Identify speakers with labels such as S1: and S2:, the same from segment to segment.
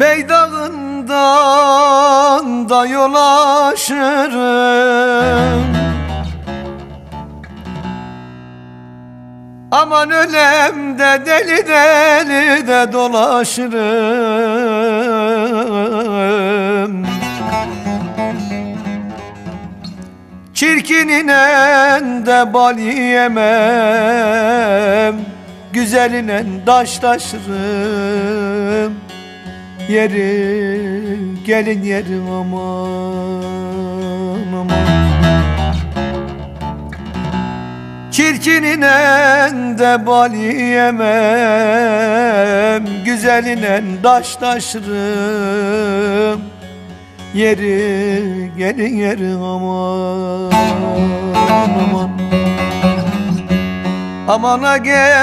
S1: Beydağından da yol aşırım. Aman ölemde deli deli de dolaşırım. Çirkininen de bal yiyemem Güzelinen daş taşırım. Yeri gelin yeri aman aman. Çirkininen de bal yiyemem Güzelinen daş taşırım Yeri gelin yeri aman aman. Amana gel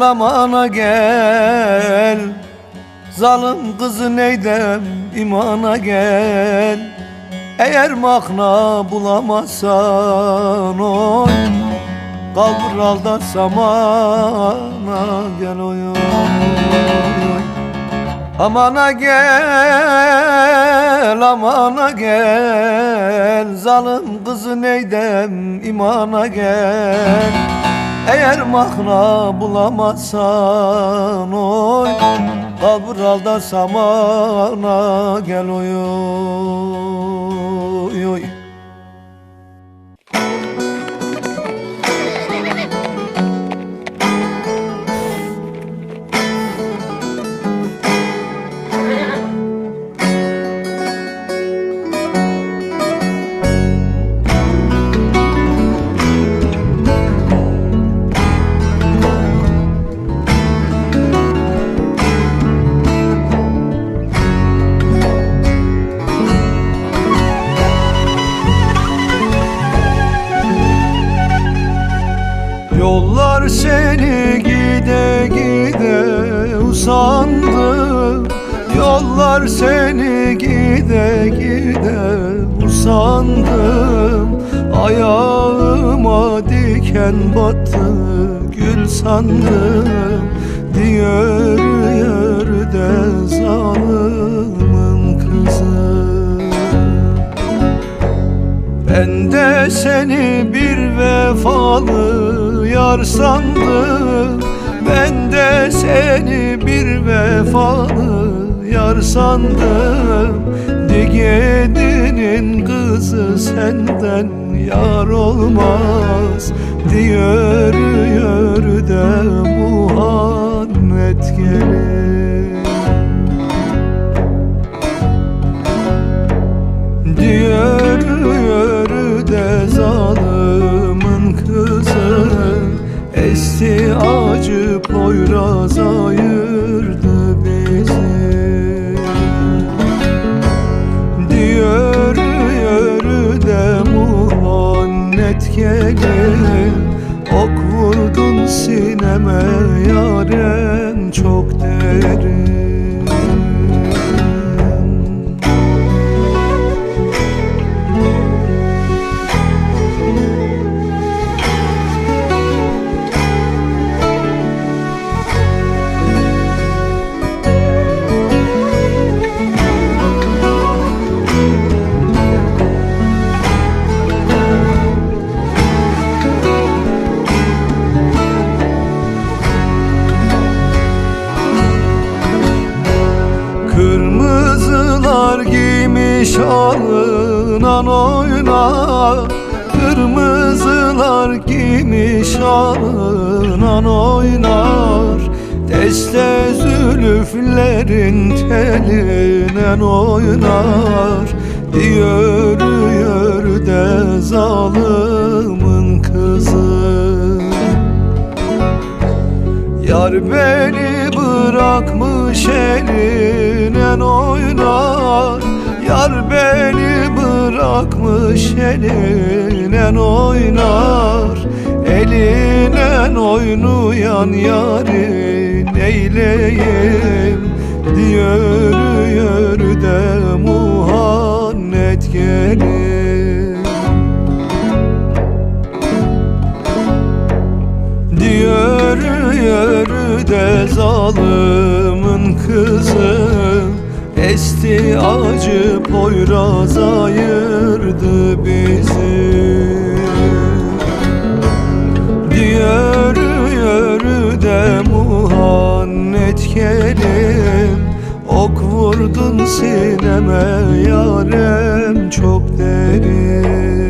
S1: amana gel. Zalim kızı neydem imana gel. Eğer makna bulamazsan oy Kalbur alda samana gel oy oy. Amana gel, amana gel. Zalim kızı neydem imana gel. Eğer mahna bulamazsan oy Kabur alda samana gel oy oy oy usandı Yollar seni gide gide usandım Ayağıma diken battı gül sandım. Diyor yerde zalimin kızı. Ben de seni bir vefalı yar sandım Ben de seni bir vefalı yar sandım. Digedi'nin kızı senden yar olmaz. Diyor yörde Muhammed gelir acı poyraz ayırdı bizi. Diyor de Muhammed gelin Ok vurdun sineme yaren çok derin alınan oyna Kırmızılar giymiş alınan oynar. Deste zülüflerin telinen oynar. Diyor yörde zalimin kızı. Yar beni bırakmış elinen oynar Yar beni bırakmış elinen oynar. Elinen oynayan yarın eyleyim Diyor yörde Muhammed gelir Diyor Yürü yürü de zalimin kızı acı poyraz ayırdı bizi. Yürü yürü de muhannet kelim Ok vurdun sineme yarem çok derin